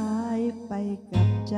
ายไปกับใจ